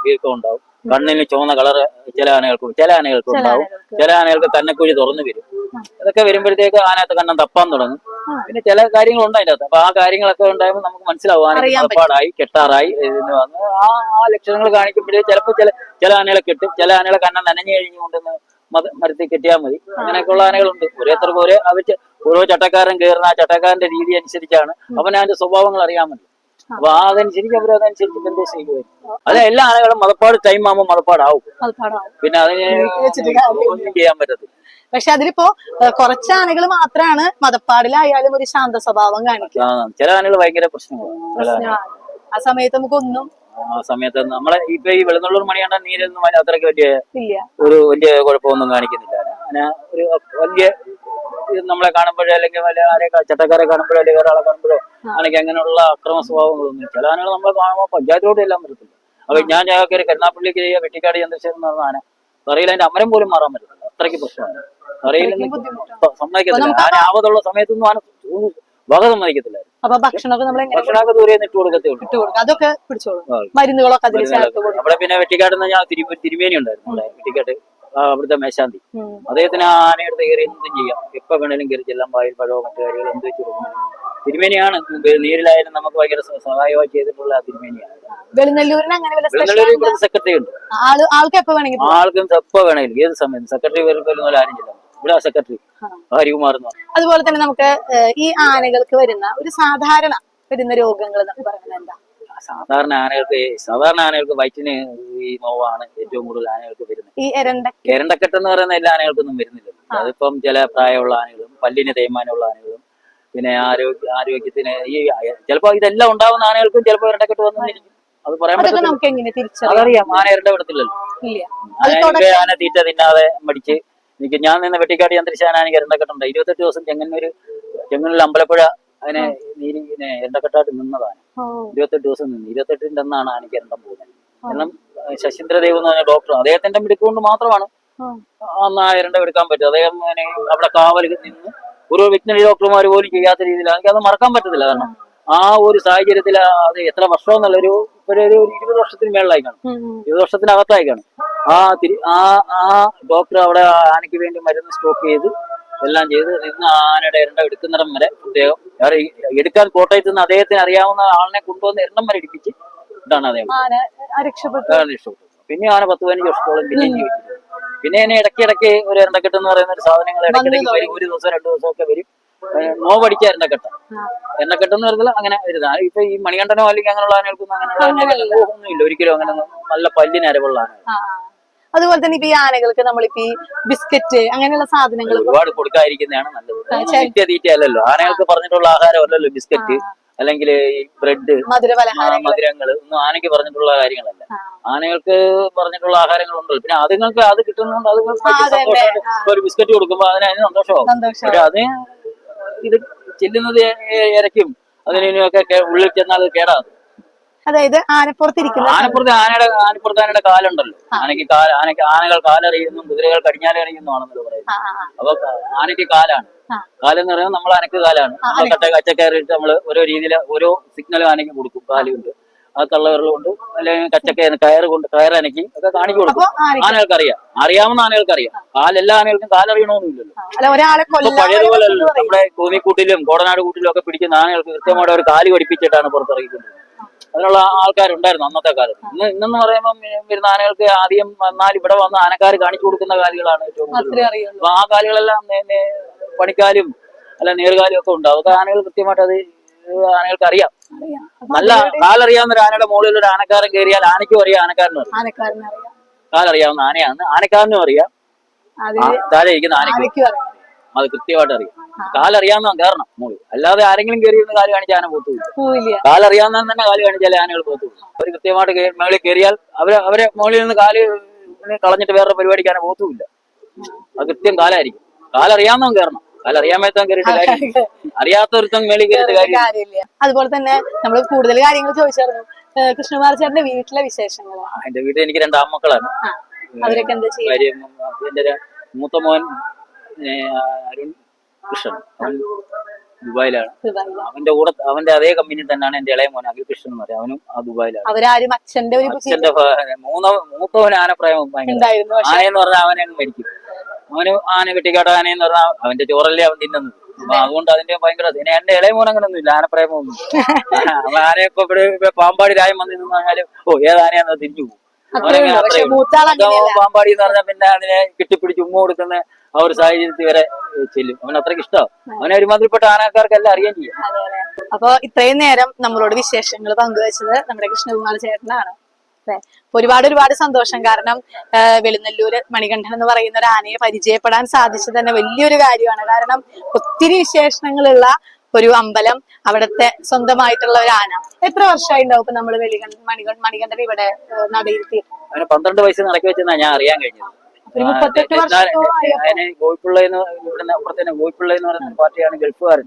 വീർക്കം ഉണ്ടാവും കണ്ണിന് ചുവന്ന കളർ ചില ആനകൾക്കും ചില ആനകൾക്കും ഉണ്ടാവും ചില ആനകൾക്ക് കന്നക്കുഴി തുറന്നു വരും ഇതൊക്കെ വരുമ്പോഴത്തേക്ക് ആനകത്ത് കണ്ണം തപ്പാൻ തുടങ്ങും പിന്നെ ചില കാര്യങ്ങളുണ്ട് അതിൻ്റെ അകത്ത് അപ്പൊ ആ കാര്യങ്ങളൊക്കെ ഉണ്ടാകുമ്പോൾ നമുക്ക് മനസ്സിലാവും ആന കണപ്പാടായി കെട്ടാറായി എന്ന് വന്ന് ആ ആ ലക്ഷണങ്ങൾ കാണിക്കുമ്പോഴേ ചിലപ്പോൾ ചില ചില ആനകളെ കെട്ടും ചില ആനകളെ കണ്ണം നനഞ്ഞു കഴിഞ്ഞുകൊണ്ടെന്ന് മരത്തിൽ കെട്ടിയാൽ മതി അങ്ങനെയൊക്കെയുള്ള ആനകളുണ്ട് ഓരോരുത്തർക്കും ഓരോ അവറ്റ് ഓരോ ചട്ടക്കാരൻ കയറുന്ന ആ ചട്ടക്കാരന്റെ രീതി അനുസരിച്ചാണ് അവൻ അതിന്റെ സ്വഭാവങ്ങൾ അറിയാൻ മതി അപ്പൊ ആ അതനുസരിച്ച് അവർ അതനുസരിച്ച് നിർദ്ദേശം ചെയ്യുമായിരുന്നു അതെ എല്ലാ ആനകളും മതപ്പാട് ടൈം ആകുമ്പോൾ മതപ്പാടാവും പിന്നെ അതിന് ചെയ്യാൻ പറ്റത്തില്ല പക്ഷെ അതിലിപ്പോ കുറച്ച് ആനകൾ മാത്രമാണ് മതപ്പാടിലായാലും ഒരു ശാന്ത സ്വഭാവം കാണിക്കും ചില ആനകൾ ഭയങ്കര പ്രശ്നങ്ങളാണ് ആ സമയത്ത് നമുക്കൊന്നും സമയത്ത് നമ്മളെ ഇപ്പൊ ഈ വെളുന്നുള്ളൂർ മണിയാണ്ട നീരൊന്നും അത്രയ്ക്ക് വലിയ ഒരു വലിയ കുഴപ്പമൊന്നും കാണിക്കുന്നില്ല അങ്ങനെ ഒരു വലിയ നമ്മളെ കാണുമ്പോഴോ അല്ലെങ്കിൽ വല്ല ആരെ ചട്ടക്കാരെ കാണുമ്പോഴോ അല്ലെങ്കിൽ ഒരാളെ കാണുമ്പോഴോ ആണെങ്കിൽ അങ്ങനെയുള്ള അക്രമ സ്വഭാവങ്ങളൊന്നും ചില ആനകൾ നമ്മളെ കാണുമ്പോൾ പഞ്ചായത്തിലോട്ട് എല്ലാം വരത്തില്ല അപ്പൊ ഞാൻ ഞങ്ങൾക്ക് കരുനാപ്പള്ളിക്ക് ചെയ്യുക വെട്ടിക്കാട് ചന്ദ്രശേഖരൻ എന്ന് ആന പറയില്ല അതിന്റെ അമരം പോലും മാറാൻ പറ്റില്ല അത്രയ്ക്ക് പ്രശ്നമാണ് പറയില്ല സമ്മതിക്കത്തില്ല ആന ആവതുള്ള സമയത്തൊന്നും ആന വക സമ്മതിക്കത്തില്ല അപ്പൊ ഭക്ഷണമൊക്കെ നമ്മൾ ഭക്ഷണമൊക്കെ ദൂരെ ഇട്ട് കൊടുക്കത്തേ ഉള്ളൂ അതൊക്കെ പിടിച്ചോളും മരുന്നുകളൊക്കെ കൊടുക്കും അവിടെ പിന്നെ വെട്ടിക്കാട്ടെന്ന് ഞാൻ തിരുമേനി ഉണ്ടായിരുന്നു വെട്ടിക്കാട്ട് അവിടുത്തെ മേശാന്തി അദ്ദേഹത്തിന് ആനയുടെ കയറി എന്തും ചെയ്യാം എപ്പൊ വേണേലും കയറി ചെല്ലാം വായിൽ പഴവും മറ്റു കാര്യങ്ങളും എന്ത് വെച്ച് തിരുമേനിയാണ് നീരിലായാലും നമുക്ക് ഭയങ്കര സഹായമായി ചെയ്തിട്ടുള്ള തിരുമേനിയാണ് അങ്ങനെ സെക്രട്ടറി ഉണ്ട് ആൾക്കും എപ്പോ വേണമെങ്കിലും ഏത് സമയത്ത് സെക്രട്ടറി വരുമ്പോൾ ആരും ചെല്ലാം ഇവിടെ സെക്രട്ടറി ഹരികുമാർ അതുപോലെ തന്നെ നമുക്ക് ഈ ആനകൾക്ക് വരുന്ന ഒരു സാധാരണ വരുന്ന രോഗങ്ങൾ പറയുന്നത് സാധാരണ ആനകൾക്ക് സാധാരണ ആനകൾക്ക് വയറ്റിന് ഈ നോവാണ് ഏറ്റവും കൂടുതൽ ആനകൾക്ക് വരുന്നത് ഈ എരണ്ടക്കെട്ട് എന്ന് പറയുന്ന എല്ലാ ആനകൾക്കൊന്നും വരുന്നില്ല അതിപ്പം ചില പ്രായമുള്ള ആനകളും പല്ലിന് തേയ്മാനമുള്ള ആനകളും പിന്നെ ആരോഗ്യ ആരോഗ്യത്തിന് ഈ ചിലപ്പോ ഇതെല്ലാം ഉണ്ടാവുന്ന ആനകൾക്കും ചിലപ്പോ ഇരട്ടക്കെട്ട് വന്നു അത് പറയാൻ പറ്റില്ല അതറിയാം ആന ഇരണ്ട വിടത്തില്ലല്ലോ ആന തീറ്റ തിന്നാതെ മടിച്ച് എനിക്ക് ഞാൻ നിന്ന് വെട്ടിക്കാട് എനിക്ക് എരണ്ടക്കെട്ടുണ്ട് ഇരുപത്തെട്ട് ദിവസം ചെങ്ങന്നൂർ ചെങ്ങന്നൂരിൽ അമ്പലപ്പുഴ അതിനെ നീരി എരണ്ടക്കെട്ടായിട്ട് നിന്നതാണ് ഇരുപത്തെട്ട് ദിവസം നിന്ന് ഇരുപത്തെട്ടിന്റെ അന്നാണ് എനിക്ക് എരണ്ടം പോകുന്നത് കാരണം ശശീന്ദ്രദേവ് എന്ന് പറഞ്ഞ ഡോക്ടർ അദ്ദേഹത്തിന്റെ കൊണ്ട് മാത്രമാണ് അന്ന് ആ എരണ്ടം എടുക്കാൻ പറ്റും അദ്ദേഹം അവിടെ കാവലിൽ നിന്ന് ഒരു വിജ്ഞാനി ഡോക്ടർമാർ പോലും ചെയ്യാത്ത രീതിയിൽ എനിക്ക് അത് മറക്കാൻ പറ്റത്തില്ല കാരണം ആ ഒരു സാഹചര്യത്തിൽ അത് എത്ര വർഷം എന്നുള്ള ഒരു ഇരുപത് വർഷത്തിന് മേളിലായിക്കാണ് കാണും ഇരുപത് വർഷത്തിനകത്തായി കാണും ആ തിരി ആ ആ ഡോക്ടർ അവിടെ ആനയ്ക്ക് വേണ്ടി മരുന്ന് സ്റ്റോക്ക് ചെയ്ത് എല്ലാം ചെയ്ത് ഇന്ന് ആനയുടെ ഇരണ്ട എടുക്കുന്നിടം വരെ അദ്ദേഹം എടുക്കാൻ കോട്ടയത്ത് നിന്ന് അദ്ദേഹത്തിന് അറിയാവുന്ന ആളിനെ കൊണ്ടുവന്ന് ഇരണം വരെ ഇടിപ്പിച്ച് ഇതാണ് അദ്ദേഹം പിന്നെ ആന പത്ത് പതിനഞ്ച് വർഷത്തോളം പിന്നെ ജീവിച്ചു പിന്നെ എന്നെ ഇടയ്ക്ക് ഇടയ്ക്ക് ഒരു ഇരണ്ടക്കെട്ട് എന്ന് പറയുന്ന ഒരു സാധനങ്ങൾ ഇടയ്ക്കിടയ്ക്ക് വരും ഒരു ദിവസം രണ്ടു ദിവസം ഒക്കെ വരും നോവടിക്ക എരണ്ടക്കെട്ട് എണ്ണക്കെട്ട് എന്ന് പറഞ്ഞാൽ അങ്ങനെ വരുന്ന ഇപ്പൊ ഈ മണികണ്ഠനോ അല്ലെങ്കിൽ അങ്ങനെയുള്ള ആനകൾക്കൊന്നും അങ്ങനെയുള്ള ഇല്ല ഒരിക്കലും അങ്ങനെ നല്ല പല്ലിന് അരവുള്ള ആന അതുപോലെ തന്നെ ഇപ്പൊ ഈ ആനകൾക്ക് നമ്മളിപ്പോ ഈ ബിസ്ക്കറ്റ് അങ്ങനെയുള്ള സാധനങ്ങൾ ഒരുപാട് കൊടുക്കാതിരിക്കുന്നതാണ് നല്ലത് അല്ലല്ലോ ആനകൾക്ക് പറഞ്ഞിട്ടുള്ള ആഹാരം അല്ലല്ലോ ബിസ്ക്കറ്റ് അല്ലെങ്കിൽ ബ്രെഡ് മധുരങ്ങള് ഒന്നും ആനയ്ക്ക് പറഞ്ഞിട്ടുള്ള കാര്യങ്ങളല്ല ആനകൾക്ക് പറഞ്ഞിട്ടുള്ള ആഹാരങ്ങൾ ഉണ്ടല്ലോ പിന്നെ അതുങ്ങൾക്ക് അത് കിട്ടുന്നുണ്ട് അത് ഒരു ബിസ്ക്കറ്റ് കൊടുക്കുമ്പോൾ അതിന് അതിന് സന്തോഷമാവും പക്ഷെ അത് ഇത് ചെല്ലുന്നത് ഇരയ്ക്കും അതിനൊക്കെ ഉള്ളിൽ ചെന്നാൽ കേടാകും അതായത് ആനപ്പുറത്തിരിക്കുന്ന ആനപ്പുറത്ത് ആനയുടെ ആനപ്പുറത്ത് ആനയുടെ കാലുണ്ടല്ലോ ആനയ്ക്ക് കാല ആനയ്ക്ക് ആനകൾ കാലറിയുന്നു കുതിരകൾ കടിഞ്ഞാലറിയുന്നു ആണെന്നല്ലോ പറയുന്നത് അപ്പൊ ആനയ്ക്ക് കാലാണ് കാലെന്ന് പറയുന്നത് നമ്മൾ അനക്ക് കാലാണ് കട്ട കച്ച നമ്മള് നമ്മൾ ഓരോ രീതിയിൽ ഓരോ സിഗ്നൽ ആനയ്ക്ക് കൊടുക്കും കാലുകൊണ്ട് ആ കൊണ്ട് അല്ലെങ്കിൽ കച്ചക്ക കയറ് കൊണ്ട് കയറനക്കി ഒക്കെ കാണിച്ചു കൊടുക്കും ആനകൾക്ക് അറിയാം അറിയാവുന്ന ആനകൾക്ക് അറിയാം കാലെല്ലാ ആനകൾക്കും കാലറിയണമെന്നില്ലല്ലോ പഴയതുപോലെ നമ്മുടെ കോന്നിക്കൂട്ടിലും കോടനാട് കൂട്ടിലും ഒക്കെ പിടിക്കുന്ന ആനകൾക്ക് കൃത്യമായിട്ട് അവർ കാല് പഠിപ്പിച്ചിട്ടാണ് പുറത്തിറങ്ങിക്കുന്നത് അതിനുള്ള ആൾക്കാരുണ്ടായിരുന്നു അന്നത്തെ കാലത്ത് ഇന്ന് ഇന്നെന്ന് പറയുമ്പോൾ വരുന്ന ആനകൾക്ക് ആദ്യം വന്നാൽ ഇവിടെ വന്ന് ആനക്കാർ കാണിച്ചു കൊടുക്കുന്ന കാര്യങ്ങളാണ് ഏറ്റവും അപ്പൊ ആ കാലികളെല്ലാം പണിക്കാലും അല്ല നേർകാലും ഒക്കെ ഉണ്ട് അതൊക്കെ ആനകൾ കൃത്യമായിട്ട് അത് ആനകൾക്ക് അറിയാം നല്ല കാലറിയാവുന്ന ഒരു ആനയുടെ മുകളിൽ ഒരു ആനക്കാരൻ കയറിയാൽ ആനയ്ക്കും അറിയാം ആനക്കാരനും അറിയാം കാലറിയാവുന്ന ആനയാണ് ആനക്കാരനും അറിയാം താഴെ ഇരിക്കുന്ന ആനയ്ക്കും അത് കൃത്യമായിട്ട് അറിയാം കാലറിയാവുന്ന കാരണം മൂളി അല്ലാതെ ആരെങ്കിലും കയറി ഇരുന്ന് കാല് കാണിച്ചാൽ ആന പോത്തു കാലറിയാവുന്ന തന്നെ കാല് കാണിച്ചാൽ ആനകൾ പോത്തു അവർ കൃത്യമായിട്ട് മേളിൽ കയറിയാൽ അവര് അവരെ മുകളിൽ നിന്ന് കാല് കളഞ്ഞിട്ട് വേറെ പരിപാടിക്ക് ആന പോത്തുമില്ല അത് കൃത്യം കാലായിരിക്കും കാലറിയാവുന്നവൻ കയറണം അതുപോലെ തന്നെ നമ്മൾ കൂടുതൽ കാര്യങ്ങൾ ചോദിച്ചായിരുന്നു കൃഷ്ണകുമാർ ചേട്ടന്റെ വീട്ടിലെ വിശേഷങ്ങൾ എന്റെ വീട്ടിൽ എനിക്ക് രണ്ട് ആൺമക്കളാണ് അവരൊക്കെ എന്താ ചെയ്യുക എന്റെ മൂത്ത മോൻ അരുൺ കൃഷ്ണൻ ദുബായിലാണ് അവന്റെ കൂടെ അവന്റെ അതേ കമ്പനി തന്നെയാണ് എന്റെ ഇളയ മോൻ അഖിൽ കൃഷ്ണൻ എന്ന് പറയും അവനും ആ ദുബായിലാണ് അവരാരും അച്ഛന്റെ ഒരു അച്ഛന്റെ മൂന്നോ മൂത്തവൻ ആനപ്രായം എന്ന് പറഞ്ഞാൽ അവനാണ് മരിക്കും അവന് ആന വെട്ടിക്കാട്ട ആനയെന്ന് പറഞ്ഞാൽ അവന്റെ ചോറല്ലേ അവൻ തിന്നുന്നത് അതുകൊണ്ട് അതിന്റെ ഭയങ്കര എന്റെ ഇളയ മോൻ അങ്ങനെ ഒന്നുമില്ല ആനപ്രേമൊന്നും അവൻ ആനയൊക്കെ ഇവിടെ പാമ്പാടി രായം വന്നിരുന്നു നിന്നാലും ഓ ഏത് ആനയാന്ന് തിരിഞ്ഞു പോകും പാമ്പാടി എന്ന് പറഞ്ഞാൽ പിന്നെ അതിനെ കിട്ടിപ്പിടിച്ച് ഉമ്മ കൊടുക്കുന്ന ആ ഒരു സാഹചര്യത്തിൽ വരെ ചെല്ലും അവൻ അത്രയ്ക്ക് ഇഷ്ടം അവനെ ഒരുമാതിരിപ്പെട്ട ആനക്കാർക്കെല്ലാം അറിയാൻ ചെയ്യാം അപ്പൊ ഇത്രയും നേരം നമ്മളോട് വിശേഷങ്ങൾ പങ്കുവച്ചത് നമ്മുടെ കൃഷ്ണകുമാർ ചേട്ടനാണ് ഒരുപാട് ഒരുപാട് സന്തോഷം കാരണം വെളുന്നല്ലൂര് മണികണ്ഠൻ എന്ന് പറയുന്ന ഒരു ആനയെ പരിചയപ്പെടാൻ സാധിച്ചത് തന്നെ വലിയൊരു കാര്യമാണ് കാരണം ഒത്തിരി വിശേഷണങ്ങളുള്ള ഒരു അമ്പലം അവിടുത്തെ സ്വന്തമായിട്ടുള്ള ഒരു ആന എത്ര വർഷമായി ഉണ്ടാവും നമ്മൾ വെളികൺ മണികൺ മണികണ്ഠൻ ഇവിടെ നടയിരുത്തിയിട്ട് അവനെ പന്ത്രണ്ട് വയസ്സ് നടക്കി വെച്ചെന്നാ ഞാൻ അറിയാൻ കഴിഞ്ഞത് പാർട്ടിയാണ് ഗൾഫുകാരൻ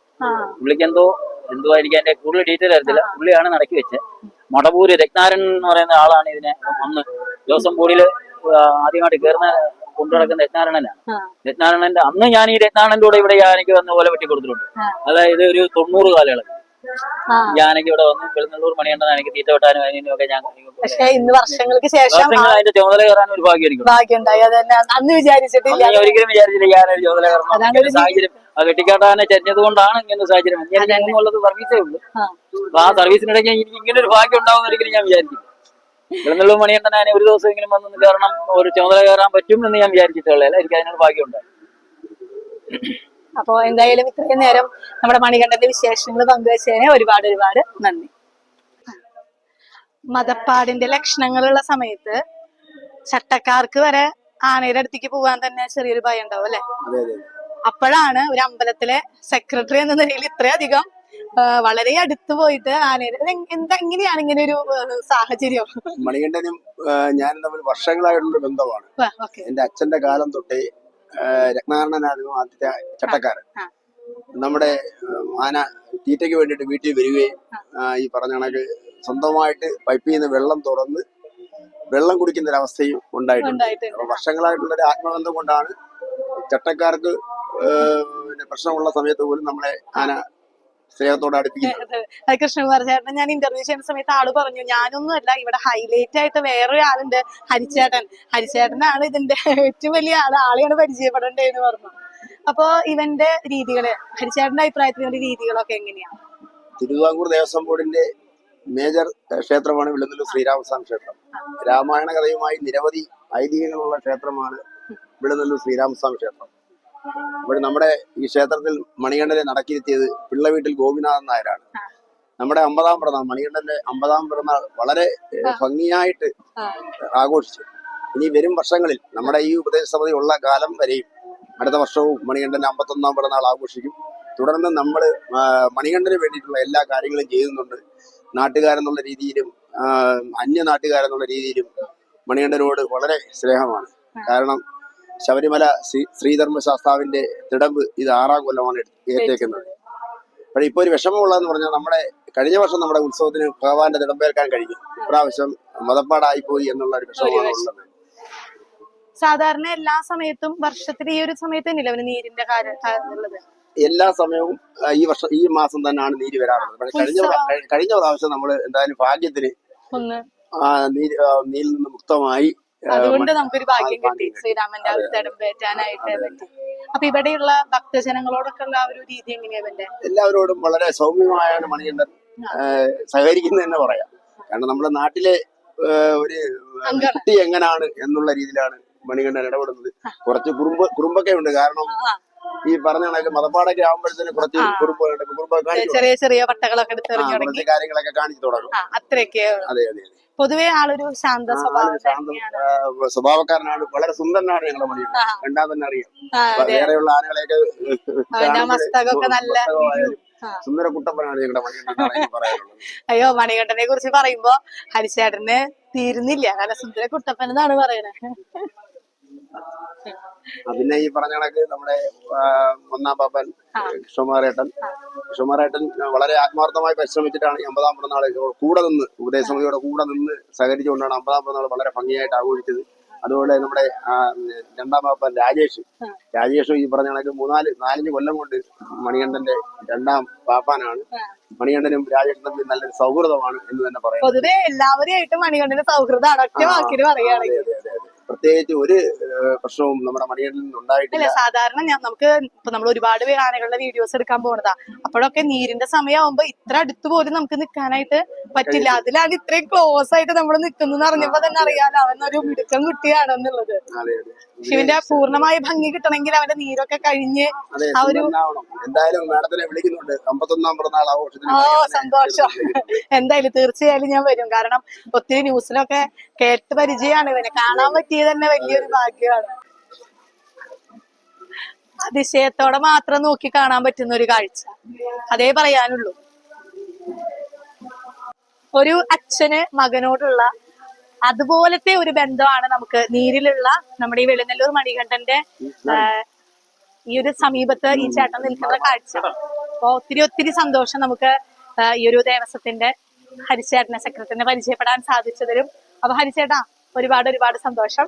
പുള്ളിക്ക് എന്തോ എന്തോ എനിക്ക് അതിന്റെ കൂടുതൽ ഡീറ്റെയിൽ അറിയത്തില്ല പുള്ളിയാണ് നടക്കി വെച്ച് മടപൂര് രത്നാരൻ എന്ന് പറയുന്ന ആളാണ് ഇതിനെ അന്ന് ദിവസം ബോഡിയിൽ ആദ്യമായിട്ട് കയറുന്ന കൊണ്ടുനടക്കുന്ന രത്നാരായണനാണ് രത്നാരായണന്റെ അന്ന് ഞാൻ ഈ രത്നാരായണന്റെ കൂടെ ഇവിടെ യാനയ്ക്ക് വന്ന് ഓല വെട്ടി കൊടുത്തിട്ടുണ്ട് അതായത് ഒരു തൊണ്ണൂറ് കാലയളവ് ഞാനെങ്കിൽ ഇവിടെ വന്നു പെരുന്നൂർ മണിയുണ്ടെന്ന് എനിക്ക് തീറ്റ വെട്ടാനും അതിനും ഒക്കെ ഞാൻ വർഷങ്ങൾക്ക് ശേഷം അതിന്റെ ചുമതല കയറാൻ ഒരു ഭാഗ്യം ഞാൻ ഒരിക്കലും വിചാരിച്ചില്ല ഞാനൊരു ചുമതല കയറണം സാഹചര്യം ആ കെട്ടിക്കാട്ടാനെ ചെറിഞ്ഞത് കൊണ്ടാണ് ഇങ്ങനെ സാഹചര്യം ഞാൻ ഉള്ളത് സർവീസേ ഉള്ളൂ അപ്പൊ ആ സർവീസിനിടയ്ക്ക് എനിക്ക് ഇങ്ങനെ ഒരു ഭാഗ്യം ഉണ്ടാവും ഒരിക്കലും ഞാൻ വിചാരിക്കും ഇളന്നുള്ളു മണിയണ്ണൻ ഞാൻ ഒരു ദിവസം എങ്കിലും വന്നു കയറണം ഒരു ചുമതല കയറാൻ പറ്റും എന്ന് ഞാൻ വിചാരിച്ചിട്ടുള്ളൂ എനിക്ക് അതിനോട് ഭാഗ്യമുണ്ട് അപ്പോ എന്തായാലും ഇത്രയും നേരം നമ്മുടെ മണികണ്ഠന്റെ വിശേഷങ്ങൾ പങ്കുവച്ചതിന് ഒരുപാട് ഒരുപാട് നന്ദി മതപ്പാടിന്റെ ലക്ഷണങ്ങളുള്ള സമയത്ത് ചട്ടക്കാർക്ക് വരെ ആനയുടെ അടുത്തേക്ക് പോകാൻ തന്നെ ചെറിയൊരു ഭയം ഉണ്ടാവും അല്ലെ അപ്പോഴാണ് ഒരു അമ്പലത്തിലെ സെക്രട്ടറി എന്ന നിലയിൽ ഇത്രയധികം വളരെ അടുത്ത് പോയിട്ട് ആനയുടെ എന്താ എങ്ങനെയാണ് ഇങ്ങനെ ഒരു സാഹചര്യം മണികണ്ഠനും ഞാനും തമ്മിൽ വർഷങ്ങളായിട്ടുള്ള ബന്ധമാണ് എന്റെ അച്ഛന്റെ കാലം തൊട്ടേ രത്നാരായണനായിരുന്നു ആദ്യത്തെ ചട്ടക്കാരൻ നമ്മുടെ ആന തീറ്റയ്ക്ക് വേണ്ടിയിട്ട് വീട്ടിൽ വരികയും ഈ പറഞ്ഞ കണക്ക് സ്വന്തമായിട്ട് പൈപ്പിൽ നിന്ന് വെള്ളം തുറന്ന് വെള്ളം കുടിക്കുന്ന ഒരവസ്ഥയും ഉണ്ടായിട്ടുണ്ട് വർഷങ്ങളായിട്ടുള്ള ഒരു ആത്മബന്ധം കൊണ്ടാണ് ചട്ടക്കാർക്ക് പ്രശ്നമുള്ള സമയത്ത് പോലും നമ്മളെ ആന സ്നേഹത്തോട് അടുപ്പിക്കുന്നത് കൃഷ്ണകുമാർ ചേട്ടൻ ഞാൻ ഇന്റർവ്യൂ ചെയ്യുന്ന സമയത്ത് ആള് പറഞ്ഞു ഞാനൊന്നും അല്ല ഇവിടെ ഹൈലൈറ്റ് ആയിട്ട് വേറൊരു ആളുണ്ട് ഹരിച്ചേട്ടൻ ഹരിച്ചേട്ടനാണ് ഇതിന്റെ ഏറ്റവും വലിയ ആള് ആളെയാണ് പരിചയപ്പെടേണ്ടതെന്ന് പറഞ്ഞു അപ്പോ ഇവന്റെ രീതികള് ഹരിച്ചേട്ടന്റെ അഭിപ്രായത്തിൽ ഇവന്റെ രീതികളൊക്കെ എങ്ങനെയാണ് തിരുവിതാംകൂർ ദേവസ്വം ബോർഡിന്റെ മേജർ ക്ഷേത്രമാണ് വിളുന്നൂർ ശ്രീരാമസ്വാമി ക്ഷേത്രം രാമായണ കഥയുമായി നിരവധി ഐതിഹ്യങ്ങളുള്ള ക്ഷേത്രമാണ് വിളുന്നൂർ ശ്രീരാമസ്വാമി ക്ഷേത്രം ഇവിടെ നമ്മുടെ ഈ ക്ഷേത്രത്തിൽ മണികണ്ഠനെ നടക്കിയിരുത്തിയത് പിള്ള വീട്ടിൽ ഗോപിനാഥൻ നായരാണ് നമ്മുടെ അമ്പതാം പിറന്നാൾ മണികണ്ഠന്റെ അമ്പതാം പിറന്നാൾ വളരെ ഭംഗിയായിട്ട് ആഘോഷിച്ചു ഇനി വരും വർഷങ്ങളിൽ നമ്മുടെ ഈ ഉപദേശ സമിതി ഉള്ള കാലം വരെയും അടുത്ത വർഷവും മണികണ്ഠന്റെ അമ്പത്തൊന്നാം പിറന്നാൾ ആഘോഷിക്കും തുടർന്ന് നമ്മൾ മണികണ്ഠന് വേണ്ടിയിട്ടുള്ള എല്ലാ കാര്യങ്ങളും ചെയ്യുന്നുണ്ട് നാട്ടുകാരെന്നുള്ള രീതിയിലും അന്യ നാട്ടുകാരെന്നുള്ള രീതിയിലും മണികണ്ഠനോട് വളരെ സ്നേഹമാണ് കാരണം ശബരിമല ശ്രീ ശ്രീധർമ്മശാസ്താവിന്റെ തിടമ്പ് ഇത് ആറാം കൊല്ലമാണ് ഏറ്റേക്കുന്നത് അപ്പൊ ഇപ്പൊ ഒരു വിഷമമുള്ളതെന്ന് പറഞ്ഞാൽ നമ്മുടെ കഴിഞ്ഞ വർഷം നമ്മുടെ ഉത്സവത്തിന് ഭഗവാന്റെ തിടമ്പേൽക്കാൻ കഴിഞ്ഞു ഇപ്രാവശ്യം മതപ്പാടായി പോയി എന്നുള്ള ഒരു വിഷമമാണ് ഉള്ളത് സാധാരണ എല്ലാ സമയത്തും വർഷത്തിൽ ഈ ഒരു സമയത്ത് തന്നെയല്ലേ നീരിന്റെ കാര്യമുള്ളത് എല്ലാ സമയവും ഈ വർഷം ഈ മാസം തന്നെയാണ് നീര് വരാറുള്ളത് പക്ഷെ കഴിഞ്ഞ കഴിഞ്ഞ പ്രാവശ്യം നമ്മൾ എന്തായാലും ഭാഗ്യത്തിന് നീരിൽ നിന്ന് മുക്തമായി അതുകൊണ്ട് നമുക്കൊരു ഭാഗ്യം കിട്ടി ശ്രീരാമന്റെ അവതരം പേറ്റാനായിട്ട് അപ്പൊ ഇവിടെയുള്ള ഭക്തജനങ്ങളോടൊക്കെ ഉള്ള ഒരു രീതി എങ്ങനെയാ എല്ലാവരോടും വളരെ സൗമ്യമായാണ് മണികണ്ഠൻ സഹകരിക്കുന്നതെന്ന് പറയാം കാരണം നമ്മുടെ നാട്ടിലെ ഒരു കുട്ടി എങ്ങനാണ് എന്നുള്ള രീതിയിലാണ് മണികണ്ഠൻ ഇടപെടുന്നത് കുറച്ച് കുറുമ്പ് കുറുമ്പൊക്കെ ഉണ്ട് കാരണം ഈ പറഞ്ഞ കണക്ക് മതപ്പാടൊക്കെ ആകുമ്പോഴത്തേന് കുറച്ച് കുറുമ്പ് കുറുമ്പ് ചെറിയ ചെറിയ വട്ടകളൊക്കെ കാര്യങ്ങളൊക്കെ കാണിച്ചു തുടങ്ങും അത്രയൊക്കെ അതെ അതെ അതെ പൊതുവെ ആളൊരു ശാന്ത സ്വഭാവം സ്വഭാവക്കാരനാണ് വളരെ സുന്ദരനാണ് ഞങ്ങളുടെ മണി കണ്ടാൽ തന്നെ അറിയാം വേറെയുള്ള ആനകളെയൊക്കെ മസ്തകൊക്കെ നല്ല സുന്ദര കുട്ടപ്പനാണ് ഞങ്ങളുടെ മണികണ്ഠൻ അയ്യോ മണികണ്ഠനെ കുറിച്ച് പറയുമ്പോ ഹരിശേട്ടന് തീരുന്നില്ല കാരണം സുന്ദര കുട്ടപ്പൻ എന്നാണ് പറയണേ പിന്നെ ഈ പറഞ്ഞ കണക്ക് നമ്മുടെ ഒന്നാം പാപ്പൻ കൃഷ്ണകുമാരേട്ടൻ കൃഷ്ണകുമാരേട്ടൻ വളരെ ആത്മാർത്ഥമായി പരിശ്രമിച്ചിട്ടാണ് അമ്പതാം പിറന്നാൾ കൂടെ നിന്ന് ഉപദേശമതിയുടെ കൂടെ നിന്ന് സഹകരിച്ചുകൊണ്ടാണ് അമ്പതാം പിറന്നാൾ വളരെ ഭംഗിയായിട്ട് ആഘോഷിച്ചത് അതുപോലെ നമ്മുടെ രണ്ടാം പാപ്പൻ രാജേഷ് രാജേഷും ഈ പറഞ്ഞ കണക്ക് മൂന്നാല് നാലഞ്ച് കൊല്ലം കൊണ്ട് മണികണ്ഠന്റെ രണ്ടാം പാപ്പാനാണ് മണികണ്ഠനും രാജേഷും തമ്മിൽ നല്ലൊരു സൗഹൃദമാണ് എന്ന് തന്നെ പറയാം പൊതുവെ എല്ലാവരെയായിട്ടും മണികണ്ഠന്റെ സൗഹൃദമാണ് ഒറ്റ വാക്കിന് പറയുകയാണെങ്കിൽ പ്രത്യേകിച്ച് ഒരു പ്രശ്നവും നമ്മുടെ മണിയടിൽ നിന്നുണ്ടായിട്ടില്ല സാധാരണ ഞാൻ നമുക്ക് ഇപ്പൊ നമ്മൾ ഒരുപാട് ആനകളുടെ വീഡിയോസ് എടുക്കാൻ പോണതാ അപ്പോഴൊക്കെ നീരിന്റെ സമയമാകുമ്പോ ഇത്ര അടുത്ത് പോലും നമുക്ക് നിൽക്കാനായിട്ട് പറ്റില്ല അതിലാണ് ഇത്രയും ക്ലോസ് ആയിട്ട് നമ്മൾ നിൽക്കുന്നു അറിഞ്ഞപ്പോ തന്നെ അറിയാലോ അവൻ ഒരു മിടുക്കം കുട്ടിയാണെന്നുള്ളത് ശിവന്റെ പൂർണ്ണമായ ഭംഗി കിട്ടണമെങ്കിൽ അവന്റെ നീരൊക്കെ കഴിഞ്ഞ് ആ ഒരു എന്തായാലും മാഡത്തിനെ വിളിക്കുന്നുണ്ട് അമ്പത്തൊന്നാം പിറന്നാൾ ഓ സന്തോഷം എന്തായാലും തീർച്ചയായാലും ഞാൻ വരും കാരണം ഒത്തിരി ന്യൂസിലൊക്കെ കേട്ട് പരിചയമാണ് ഇവനെ കാണാൻ പറ്റി കിട്ടിയത് തന്നെ വലിയൊരു ഭാഗ്യമാണ് അതിശയത്തോടെ മാത്രം നോക്കി കാണാൻ പറ്റുന്ന ഒരു കാഴ്ച അതേ പറയാനുള്ളൂ ഒരു അച്ഛന് മകനോടുള്ള അതുപോലത്തെ ഒരു ബന്ധമാണ് നമുക്ക് നീരിലുള്ള നമ്മുടെ ഈ വെളിനെല്ലൂർ മണികണ്ഠന്റെ ഈ ഒരു സമീപത്ത് ഈ ചേട്ടൻ നിൽക്കുന്ന കാഴ്ച അപ്പൊ ഒത്തിരി ഒത്തിരി സന്തോഷം നമുക്ക് ഈ ഒരു ദേവസ്വത്തിന്റെ ഹരിചേട്ടനെ സെക്രട്ടറിനെ പരിചയപ്പെടാൻ സാധിച്ചതിലും അപ്പൊ ഹരിചേട്ടാ ഒരുപാട് ഒരുപാട് സന്തോഷം